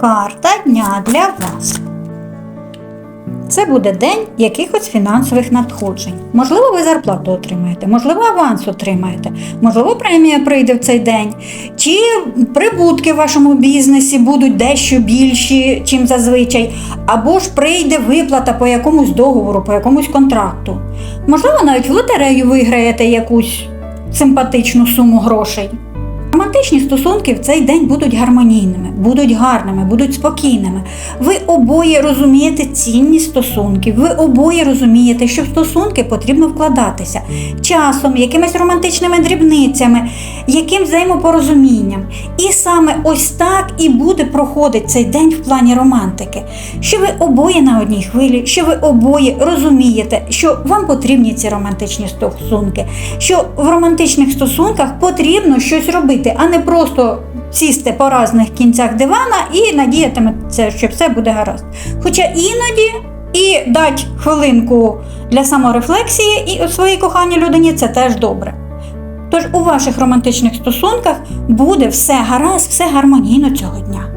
Карта дня для вас. Це буде день якихось фінансових надходжень. Можливо, ви зарплату отримаєте, можливо, аванс отримаєте, можливо, премія прийде в цей день, чи прибутки в вашому бізнесі будуть дещо більші, чим зазвичай, або ж прийде виплата по якомусь договору, по якомусь контракту. Можливо, навіть в лотерею виграєте якусь симпатичну суму грошей. Романтичні стосунки в цей день будуть гармонійними, будуть гарними, будуть спокійними. Ви обоє розумієте цінність стосунків, ви обоє розумієте, що в стосунки потрібно вкладатися часом, якимись романтичними дрібницями, яким взаємопорозумінням. І саме ось так і буде проходити цей день в плані романтики. Що ви обоє на одній хвилі, що ви обоє розумієте, що вам потрібні ці романтичні стосунки, що в романтичних стосунках потрібно щось робити, а не просто сісти по різних кінцях дивана і надіятиметься, що все буде гаразд. Хоча іноді і дати хвилинку для саморефлексії і своїй коханій людині це теж добре. Тож у ваших романтичних стосунках буде все гаразд, все гармонійно цього дня.